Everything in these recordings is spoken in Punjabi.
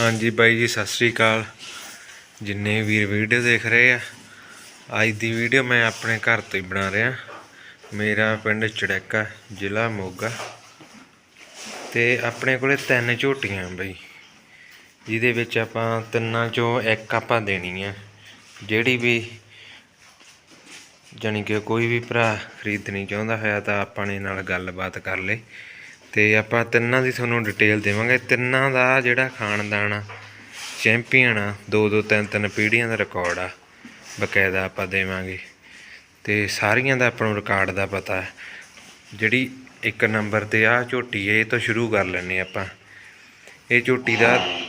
ਹਾਂਜੀ ਬਾਈ ਜੀ, ਸਤਿ ਸ੍ਰੀ ਅਕਾਲ। ਜਿੰਨੇ ਵੀਰ ਵੀਡੀਓ ਦੇਖ ਰਹੇ ਆ, ਅੱਜ ਦੀ ਵੀਡੀਓ ਮੈਂ ਆਪਣੇ ਘਰ ਤੋਂ ਹੀ ਬਣਾ ਰਿਹਾ। ਮੇਰਾ ਪਿੰਡ ਚੜੈਕਾ, ਜ਼ਿਲ੍ਹਾ ਮੋਗਾ। ਤੇ ਆਪਣੇ ਕੋਲੇ ਤਿੰਨ ਝੋਟੀਆਂ ਬਈ, ਜਿਹਦੇ ਵਿੱਚ ਆਪਾਂ ਤਿੰਨਾਂ ਚੋਂ ਇੱਕ ਆਪਾਂ ਦੇਣੀ ਆ। ਜਿਹੜੀ ਵੀ, ਜਾਣੀ ਕਿ ਕੋਈ ਵੀ ਭਰਾ ਖਰੀਦਣੀ ਚਾਹੁੰਦਾ ਹੋਇਆ ਤਾਂ ਆਪਾਂ ਨੇ ਨਾਲ ਗੱਲਬਾਤ ਕਰ ਲੇ ਤੇ ਆਪਾਂ ਤਿੰਨਾਂ ਦੀ ਤੁਹਾਨੂੰ ਡਿਟੇਲ ਦੇਵਾਂਗੇ। ਤਿੰਨਾਂ ਦਾ ਜਿਹੜਾ ਖਾਨਦਾਨ ਆ ਚੈਂਪੀਅਨ ਆ, ਦੋ ਦੋ ਤਿੰਨ ਤਿੰਨ ਪੀੜ੍ਹੀਆਂ ਦਾ ਰਿਕਾਰਡ ਆ, ਬਕਾਇਦਾ ਆਪਾਂ ਦੇਵਾਂਗੇ। ਤੇ ਸਾਰੀਆਂ ਦਾ ਆਪਾਂ ਨੂੰ ਰਿਕਾਰਡ ਦਾ ਪਤਾ ਹੈ। ਜਿਹੜੀ ਇੱਕ ਨੰਬਰ ਤੇ ਆ ਝੋਟੀ ਹੈ, ਇਹ ਤੋਂ ਸ਼ੁਰੂ ਕਰ ਲੈਣੇ ਆਪਾਂ। ਇਹ ਝੋਟੀ ਦਾ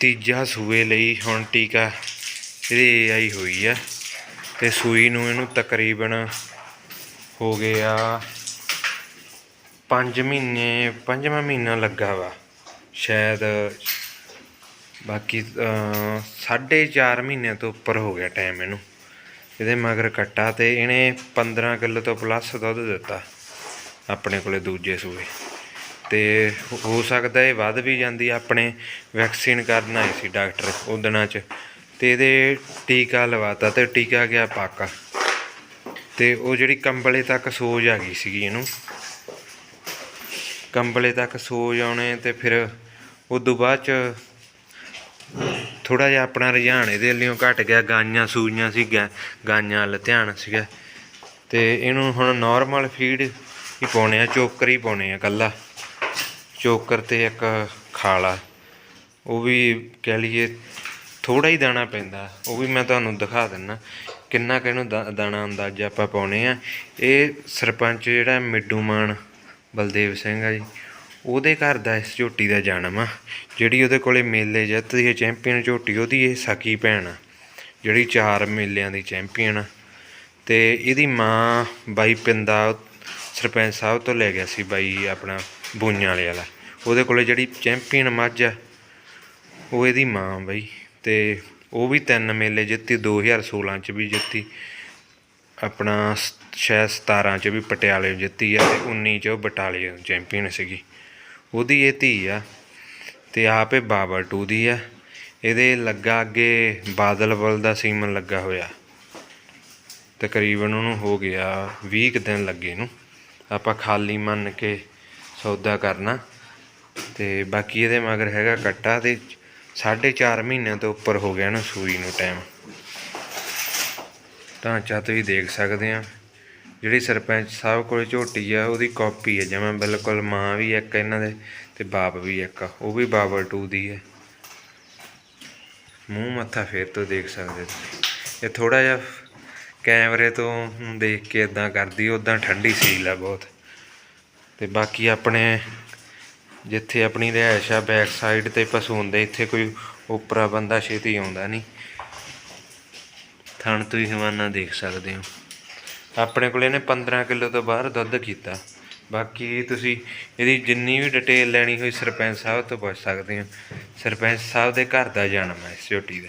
ਤੀਜਾ ਸੂਏ ਲਈ ਹੁਣ ਟੀਕਾ ਇਹਦੀ ਆਈ ਹੋਈ ਆ। ਤੇ ਸੂਈ ਨੂੰ ਇਹਨੂੰ ਤਕਰੀਬਨ ਹੋ ਗਿਆ 5 ਮਹੀਨੇ ਪੰਜਵਾਂ ਮਹੀਨਾ ਲੱਗਾ ਵਾ। ਸ਼ਾਇਦ ਬਾਕੀ ਅਹ, ਸਾਢੇ 4 ਮਹੀਨਿਆਂ ਤੋਂ ਉੱਪਰ ਹੋ ਗਿਆ ਟਾਈਮ ਇਹਨੂੰ। ਇਹਦੇ ਮਗਰ ਕੱਟਾ ਤੇ ਇਹਨੇ 15 ਕਿਲੋ ਤੋਂ ਪਲੱਸ ਦੁੱਧ ਦਿੱਤਾ ਆਪਣੇ ਕੋਲੇ ਦੂਜੇ ਸੂਏ। ਤੇ ਹੋ- ਹੋ ਸਕਦਾ ਇਹ ਵੱਧ ਵੀ ਜਾਂਦੀ ਆਪਣੇ ਵੈਕਸੀਨ ਕਰਨ ਆਏ ਸੀ ਡਾਕਟਰ ਉਹ ਦਿਨਾਂ 'ਚ। ਤੇ ਇਹਦੇ ਟੀਕਾ ਲਵਾਤਾ ਤੇ ਟੀਕਾ ਗਿਆ ਪਾਕਾ। ਤੇ ਉਹ ਜਿਹੜੀ ਕੰਬਲੇ ਤੱਕ ਸੋਜ ਆ ਗਈ ਸੀਗੀ ਇਹਨੂੰ। ਕੰਬਲੇ ਤੱਕ ਸੋ ਜਾਣੇ ਤੇ ਫਿਰ ਉਦੋਂ ਬਾਅਦ ਚ ਥੋੜਾ ਜਿਹਾ ਆਪਣਾ ਰੁਝਾਨ ਇਹਦੇ ਵੱਲੋਂ ਘਟ ਗਿਆ, ਗਾਈਆਂ ਸੂਈਆਂ ਸੀ ਗਾਈਆਂ ਵੱਲ ਧਿਆਨ ਸੀਗਾ। ਤੇ ਇਹਨੂੰ ਹੁਣ ਨਾਰਮਲ ਫੀਡ ਹੀ ਪਾਉਣੇ ਆ, ਚੋਕਰ ਹੀ ਪਾਉਣੇ ਆ ਕੱਲਾ ਚੋਕਰ ਤੇ ਇੱਕ ਖਾਲਾ। ਉਹ ਵੀ ਕਹਿ ਲਈਏ ਥੋੜਾ ਹੀ ਦਾਣਾ ਪੈਂਦਾ। ਉਹ ਵੀ ਮੈਂ ਤੁਹਾਨੂੰ ਦਿਖਾ ਦਿੰਨਾ, ਕਿੰਨਾ ਕੁ ਇਹਨੂੰ ਦਾ- ਦਾਣਾ ਅੰਦਾਜ਼ਾ ਆਪਾਂ ਪਾਉਣੇ ਆ। ਇਹ ਸਰਪੰਚ ਜਿਹੜਾ ਮਿੱਡੂ ਮਾਨ ਬਲਦੇਵ ਸਿੰਘ ਆ ਜੀ। ਉਹਦੇ ਘਰ ਦਾ ਇਸ ਝੋਟੀ ਦਾ ਜਨਮ ਆ। ਜਿਹੜੀ ਉਹਦੇ ਕੋਲੇ ਮੇਲੇ ਜਿੱਤਦੀ ਹੈ, ਚੈਂਪੀਅਨ ਝੋਟੀ, ਉਹਦੀ ਇਹ ਸਕੀ ਭੈਣ ਆ। ਜਿਹੜੀ ਚਾਰ ਮੇਲਿਆਂ ਦੀ ਚੈਂਪੀਅਨ ਆ। ਤੇ ਇਹਦੀ ਮਾਂ ਬਾਈ ਪਿੰਦਾ ਸਰਪੰਚ ਸਾਹਿਬ ਤੋਂ ਲੈ ਗਿਆ ਸੀ ਬਾਈ ਆਪਣਾ ਬੂਈਆਂ ਵਾਲੇ ਵਾਲਾ। ਉਹਦੇ ਕੋਲੇ ਜਿਹੜੀ ਚੈਂਪੀਅਨ ਮੱਝ ਆ, ਉਹ ਇਹਦੀ ਮਾਂ ਬਾਈ। ਤੇ ਉਹ ਵੀ ਤਿੰਨ ਮੇਲੇ ਜਿੱਤੀ 2016 ਚ ਵੀ ਜਿੱਤੀ। ਆਪਣਾ ਸ- ਸ਼ਾਇਦ 17 ਚ ਵੀ ਪਟਿਆਲੇ ਜਿੱਤੀ ਆ ਅਤੇ ਉੱਨੀ ਚ ਉਹ ਬਟਾਲੀਅਨ ਚੈਂਪੀਅਨ ਸੀਗੀ। ਉਹਦੀ ਇਹ ਧੀ ਆ ਅਤੇ ਆਪ ਇਹ ਬਾਬਰ ਟੂ ਦੀ ਆ। ਇਹਦੇ ਲੱਗਾ ਅੱਗੇ ਬਾਦਲ ਬਾਦਲਵਲ ਦਾ ਸੀਮਨ ਲੱਗਾ ਹੋਇਆ। ਤਕਰੀਬਨ ਉਹਨੂੰ ਹੋ ਗਿਆ 20 ਕੁ ਦਿਨ ਲੱਗੇ ਨੂੰ। ਆਪਾਂ ਖਾਲੀ ਮੰਨ ਕੇ ਸੌਦਾ ਕਰਨਾ ਤੇ ਬਾਕੀ ਇਹਦੇ ਮਗਰ ਹੈਗਾ ਕੱਟਾ ਤੇ 4.5 ਮਹੀਨਿਆਂ ਤੋਂ ਉੱਪਰ ਹੋ ਗਿਆ ਨਾ ਸੂਈ ਨੂੰ ਟਾਈਮ ਢਾਂਚਾ ਤੁਸੀਂ ਦੇਖ ਸਕਦੇ ਆ। ਜਿਹੜੀ ਸਰਪੰਚ ਸਾਹਿਬ ਕੋਲੇ ਝੋਟੀ ਆ, ਉਹਦੀ ਕਾਪੀ ਹੈ ਜਿਵੇਂ ਬਿਲਕੁਲ, ਮਾਂ ਵੀ ਇੱਕ ਇਹਨਾਂ ਦੇ ਤੇ ਬਾਪ ਵੀ ਇੱਕ ਆ। ਉਹ ਵੀ ਬਾਬਰ 2 ਦੀ ਹੈ ਮੂੰਹ ਮੱਥਾ ਫੇਰ ਤੋਂ ਦੇਖ ਸਕਦੇ ਤੁਸੀਂ। ਇਹ ਥੋੜਾ ਜਿਹਾ ਕੈਮਰੇ ਤੋਂ ਦੇਖ ਕੇ ਇਦਾਂ ਕਰਦੀ ਉਦਾਂ ਠੰਡੀ ਸੀਲ ਆ ਬਹੁਤ। ਤੇ ਬਾਕੀ ਆਪਣੇ ਜਿੱਥੇ ਆਪਣੀ ਰਿਹਾਇਸ਼ ਆ ਬੈਕ ਸਾਈਡ ਤੇ ਪਸ਼ੂ ਹੁੰਦੇ ਇੱਥੇ ਕੋਈ ਉਪਰਾ ਬੰਦਾ ਛੇਤੀ ਆਉਂਦਾ ਨਹੀਂ। ਥਣ ਤੁਸੀਂ ਹਵਾਨਾ ਦੇਖ ਸਕਦੇ ਹੋ। ਆਪਣੇ ਕੋਲ ਇਹਨੇ 15 ਕਿਲੋ ਤੋਂ ਬਾਹਰ ਦੁੱਧ ਕੀਤਾ। ਬਾਕੀ ਤੁਸੀਂ ਇਹਦੀ ਜਿੰਨੀ ਵੀ ਡਿਟੇਲ ਲੈਣੀ ਹੋਈ ਸਰਪੰਚ ਸਾਹਿਬ ਤੋਂ ਪੁੱਛ ਸਕਦੇ ਹੋ। ਸਰਪੰਚ ਸਾਹਿਬ ਦੇ ਘਰ ਦਾ ਜਨਮ ਹੈ ਇਸ ਝੋਟੀ ਦਾ।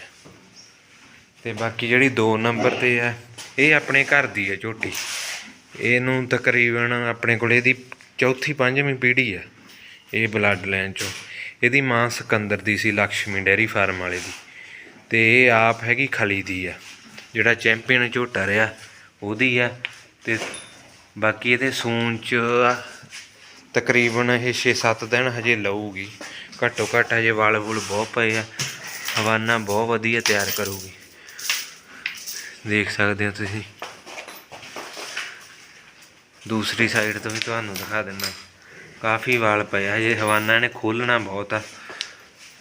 ਤੇ ਬਾਕੀ ਜਿਹੜੀ 2 ਨੰਬਰ ਤੇ ਹੈ ਇਹ ਆਪਣੇ ਘਰ ਦੀ ਹੈ ਝੋਟੀ। ਇਹਨੂੰ ਤਕਰੀਬਨ ਆਪਣੇ ਕੋਲ ਇਹਦੀ ਚੌਥੀ ਪੰਜਵੀਂ ਪੀੜ੍ਹੀ ਹੈ ਇਹ ਬਲੱਡ ਲਾਈਨ ਚੋਂ। ਇਹਦੀ ਮਾਂ ਸਿਕੰਦਰ ਦੀ ਸੀ ਲక్ష్ਮੀ ਡੈਰੀ ਫਾਰਮ ਵਾਲੇ ਦੀ। ਤੇ ਇਹ ਆਪ ਹੈਗੀ ਖਲੀ ਦੀ ਆ। ਜਿਹੜਾ ਚੈਂਪੀਅਨ ਝੋਟਾ ਰਿਹਾ, ਉਹਦੀ ਆ। ਤੇ ਬਾਕੀ ਇਹਦੇ ਸੂਨ ਚ ਤਕਰੀਬਨ ਇਹ 6-7 ਦਿਨ ਹਜੇ ਲਊਗੀ। ਘੱਟੋ ਘੱਟ ਹਜੇ ਵਾਲ ਵੁਲ ਬਹੁਤ ਪਏ ਆ। ਹਵਾਨਾ ਬਹੁਤ ਵਧੀਆ ਤਿਆਰ ਕਰੂਗੀ। ਦੇਖ ਸਕਦੇ ਹੋ ਤੁਸੀਂ। ਦੂਸਰੀ ਸਾਈਡ ਤੋਂ ਵੀ ਤੁਹਾਨੂੰ ਦਿਖਾ ਦਿੰਦਾ। ਕਾਫੀ ਵਾਲ ਪਏ ਆ। ਹਜੇ ਹਵਾਨਾ ਨੇ ਖੋਲਣਾ ਬਹੁਤ ਆ।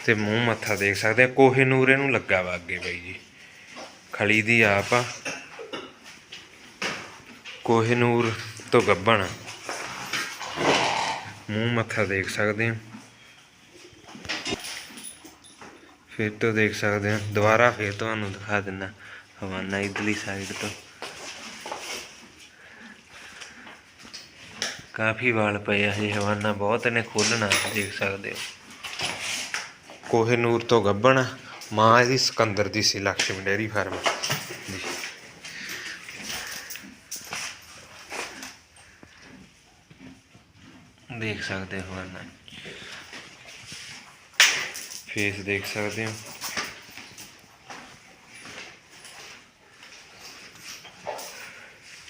ਤੇ ਮੂੰਹ ਮੱਥਾ ਦੇਖ ਸਕਦੇ ਆ। ਕੋਹੇ ਨੂਰ ਨੂੰ ਲੱਗਾ ਵਾ ਅੱਗੇ ਬਾਈ ਜੀ। ਖਲੀ ਦੀ ਆਪ ਆ। ਕੋਹੇ ਤੋਂ ਗੱਬਣ ਮੂੰਹ ਮੱਥਾ ਦੇਖ ਸਕਦੇ ਆ। ਫਿਰ ਤੋਂ ਦੇਖ ਸਕਦੇ ਆ। ਦੁਬਾਰਾ ਫਿਰ ਤੁਹਾਨੂੰ ਦਿਖਾ ਦਿੰਦਾ ਹਵਾਨਾ ਇਧਰਲੀ ਸਾਈਡ ਤੋਂ। ਕਾਫੀ ਵਾਲ ਪਏ ਆ ਹਜੇ ਹਵਾਨਾ। ਬਹੁਤ ਨੇ ਖੋਲਣਾ ਦੇਖ ਸਕਦੇ ਹੋ। ਕੋਹੇ ਨੂਰ ਤੋਂ ਗੱਬਣ ਮਾਂ ਇਹਦੀ ਸਿਕੰਦਰ ਦੀ ਸੀ ਲక్ష్ਮੀ ਡੇਅਰੀ ਫਾਰਮ। ਦੇਖ ਸਕਦੇ ਹੋ ਹਵਾਨਾ ਫੇਸ ਦੇਖ ਸਕਦੇ ਹੋ।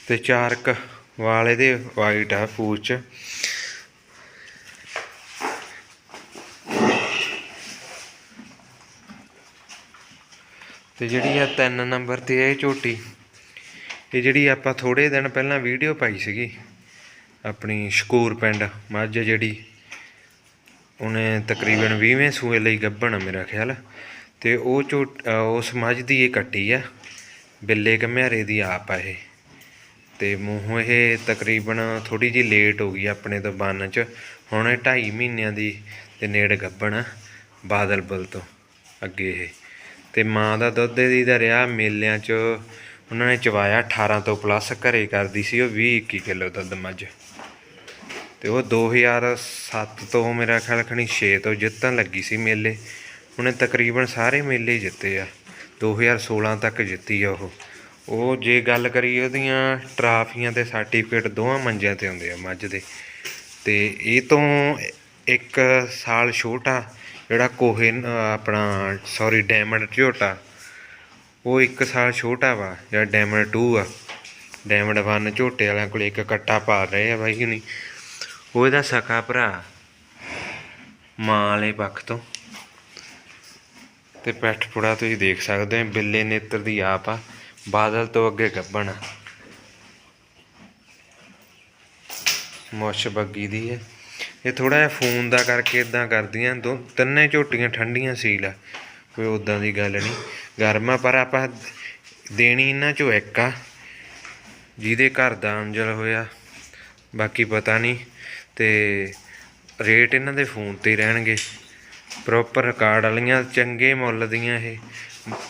ਤੇ ਚਾਰਕ ਵਾਲੇ ਦੇ ਵਾਈਟ ਆ ਪੂਛ ਤੇ ਜਿਹੜੀ ਆ ਤਿੰਨ ਨੰਬਰ ਤੇ ਇਹ ਝੋਟੀ, ਇਹ ਜਿਹੜੀ ਆਪਾਂ ਥੋੜੇ ਦਿਨ ਪਹਿਲਾਂ ਵੀਡੀਓ ਪਾਈ ਸੀਗੀ, ਆਪਣੀ ਸ਼ਕੂਰ ਪਿੰਡ, ਮੱਝ ਜਿਹੜੀ, ਉਹਨੇ ਤਕਰੀਬਨ 20ਵੇਂ ਸੂਏ ਲਈ ਗੱਭਣ ਆ ਮੇਰਾ ਖਿਆਲ, ਤੇ ਉਹ ਝੋਟ ਉਸ ਮੱਝ ਦੀ ਇਹ ਕੱਟੀ ਆ, ਬਿੱਲੇ ਘਮਿਆਰੇ ਦੀ ਆਪ ਆ ਇਹ, ਤੇ ਮੂੰਹੋਂ ਇਹ ਤਕਰੀਬਨ ਥੋੜੀ ਜੀ ਲੇਟ ਹੋ ਗਈ ਆਪਣੇ ਤੋਂ ਬੰਨ ਚ, ਹੁਣ ਇਹ 2.5 ਮਹੀਨਿਆਂ ਦੀ ਤੇ ਨੇੜ ਗੱਭਣ ਆ ਬਾਦਲਬਲ ਤੋਂ, ਅੱਗੇ ਇਹ। ਤੇ ਮਾਂ ਦਾ ਦੁੱਧ ਦੀ ਦਾ ਰਿਹਾ ਮੇਲਿਆਂ 'ਚ ਉਹਨਾਂ ਨੇ ਚਵਾਇਆ 18 ਤੋਂ ਪਲੱਸ ਘਰੇ ਕਰਦੀ ਸੀ ਉਹ 20 21 ਕਿਲੋ ਦੁੱਧ ਮੱਝ। ਤੇ ਉਹ 2007 ਤੋਂ ਮੇਰਾ ਖਿਆਲ ਖਣੀ 6 ਤੋਂ ਜਿੱਤਣ ਲੱਗੀ ਸੀ ਮੇਲੇ। ਉਹਨੇ ਤਕਰੀਬਨ ਸਾਰੇ ਮੇਲੇ ਜਿੱਤੇ ਆ। 2016 ਤੱਕ ਜਿੱਤੀ ਆ ਉਹ। ਉਹ ਜੇ ਗੱਲ ਕਰੀਏ ਉਹਦੀਆਂ ਟਰਾਫੀਆਂ ਤੇ ਸਰਟੀਫਿਕੇਟ ਦੋਵਾਂ ਮੰਜਿਆਂ ਤੇ ਹੁੰਦੇ ਆ ਮੱਝ ਦੇ। ਤੇ ਇਹ ਤੋਂ ਇੱਕ ਸਾਲ ਛੋਟਾ ਜਿਹੜਾ ਕੋਹੇ ਆਪਣਾ ਸੌਰੀ ਡਾਇਮੰਡ ਝੋਟਾ, ਉਹ ਇੱਕ ਸਾਲ ਛੋਟਾ ਵਾ ਜਿਹੜਾ ਡਾਇਮੰਡ 2 ਆ। ਡਾਇਮੰਡ 1 ਝੋਟੇ ਵਾਲਿਆਂ ਕੋਲ ਇੱਕ ਕੱਟਾ ਪਾ ਰਹੇ ਆ ਬਾਈ ਹੁਣੀ। ਉਹ ਇਹਦਾ ਸਕਾ ਭਰਾ, ਮਾਂ ਵਾਲੇ ਪੱਖ ਤੋਂ। ਤੇ ਪੈਠ ਪੁੜਾ ਤੁਸੀਂ ਦੇਖ ਸਕਦੇ ਹੋ, ਬਿੱਲੇ ਨੇਤਰ ਦੀ ਆਪ ਆ, ਬਾਦਲ ਤੋਂ ਅੱਗੇ ਗੱਬਣ ਆ। ਮੁੱਛ ਬੱਗੀ ਦੀ ਹੈ। ਇਹ ਥੋੜਾ ਜਿਹਾ ਫੋਨ ਦਾ ਕਰਕੇ ਇਦਾਂ ਕਰਦੀਆਂ, ਦੋ ਤਿੰਨੇ ਝੋਟੀਆਂ ਠੰਡੀਆਂ ਸੀਲ ਆ, ਕੋਈ ਉਦਾਂ ਦੀ ਗੱਲ ਨਹੀਂ। ਗਰਮਾ ਪਰ ਆਪਾਂ ਦੇਣੀ ਇਹਨਾਂ ਚੋਂ ਇੱਕ ਆ, ਜਿਹਦੇ ਘਰ ਦਾ ਅੰਜਲ ਹੋਇਆ, ਬਾਕੀ ਪਤਾ ਨਹੀਂ, ਤੇ ਰੇਟ ਇਹਨਾਂ ਦੇ ਫੋਨ ਤੇ ਰਹਿਣਗੇ। ਪ੍ਰੋਪਰ ਰਿਕਾਰਡ ਵਾਲੀਆਂ, ਚੰਗੇ ਮੁੱਲ ਦੀਆਂ ਇਹ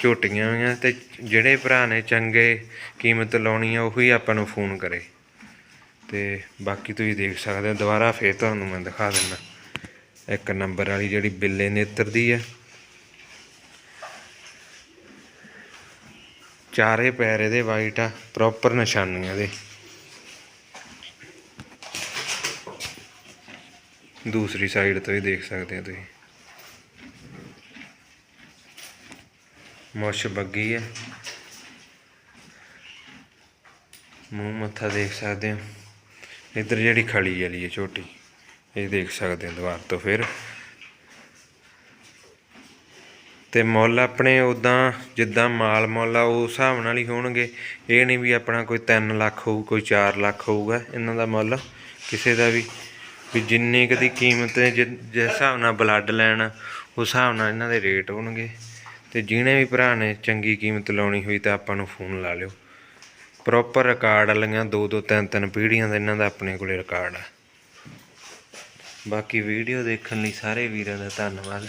ਝੋਟੀਆਂ ਹੋਈਆਂ, ਤੇ ਜਿਹੜੇ ਭਰਾ ਨੇ ਚੰਗੇ ਕੀਮਤ ਲਾਉਣੀ ਆ, ਉਹੀ ਆਪਾਂ ਨੂੰ ਫੋਨ ਕਰੇ। ਤੇ ਬਾਕੀ ਤੁਸੀਂ ਦੇਖ ਸਕਦੇ ਹੋ, ਦੁਬਾਰਾ ਫੇਰ ਤੁਹਾਨੂੰ ਮੈਂ ਦਿਖਾ ਦਿੰਦਾ। ਇੱਕ ਨੰਬਰ ਵਾਲੀ ਜਿਹੜੀ ਬਿੱਲੇ ਨੇਤਰ ਦੀ ਹੈ ਚਾਰੇ ਪੈਰ ਇਹਦੇ ਵਾਈਟ ਆ ਪ੍ਰੋਪਰ ਨਿਸ਼ਾਨੀਆਂ ਦੇ। ਦੂਸਰੀ ਸਾਈਡ ਤੋਂ ਹੀ ਦੇਖ ਸਕਦੇ ਹੋ ਤੁਸੀਂ। ਮੁੱਛ ਬੱਗੀ ਹੈ ਮੂੰਹ ਮੱਥਾ ਦੇਖ ਸਕਦੇ ਹੋ। ਇੱਧਰ ਜਿਹੜੀ ਖੜੀ ਵਾਲੀ ਹੈ ਛੋਟੀ, ਇਹ ਦੇਖ ਸਕਦੇ ਹੋ ਦੁਬਾਰ ਤੋਂ ਫਿਰ। ਤੇ ਮੁੱਲ ਆਪਣੇ ਉਦਾਂ ਜਿੱਦਾਂ ਮਾਲ ਮੁੱਲ ਆ, ਉਸ ਹਿਸਾਬ ਨਾਲ ਹੀ ਹੋਣਗੇ। ਇਹ ਨਹੀਂ ਵੀ ਆਪਣਾ ਕੋਈ 3 ਲੱਖ ਹੋਊ, ਕੋਈ 4 ਲੱਖ ਹੋਊਗਾ, ਇਹਨਾਂ ਦਾ ਮੁੱਲ। ਕਿਸੇ ਦਾ ਵੀ ਵੀ ਜਿੰਨੀ ਕੁ ਕੀਮਤ ਜਿਸ ਹਿਸਾਬ ਨਾਲ ਬਲੱਡ ਲੈਣ, ਉਸ ਹਿਸਾਬ ਨਾਲ ਇਹਨਾਂ ਦੇ ਰੇਟ ਹੋਣਗੇ। ਤੇ ਜਿਹਨੇ ਵੀ ਭਰਾ ਨੇ ਚੰਗੀ ਕੀਮਤ ਲਾਉਣੀ ਹੋਈ ਤਾਂ ਆਪਾਂ ਨੂੰ ਫੋਨ ਲਾ ਲਿਓ। ਪ੍ਰੋਪਰ ਰਿਕਾਰਡ ਵਾਲੀਆਂ ਦੋ ਦੋ ਤਿੰਨ ਤਿੰਨ ਪੀੜ੍ਹੀਆਂ ਦਾ ਇਹਨਾਂ ਦਾ ਆਪਣੇ ਕੋਲੇ ਰਿਕਾਰਡ ਆ। ਬਾਕੀ ਵੀਡੀਓ ਦੇਖਣ ਲਈ ਸਾਰੇ ਵੀਰਾਂ ਦਾ ਧੰਨਵਾਦ।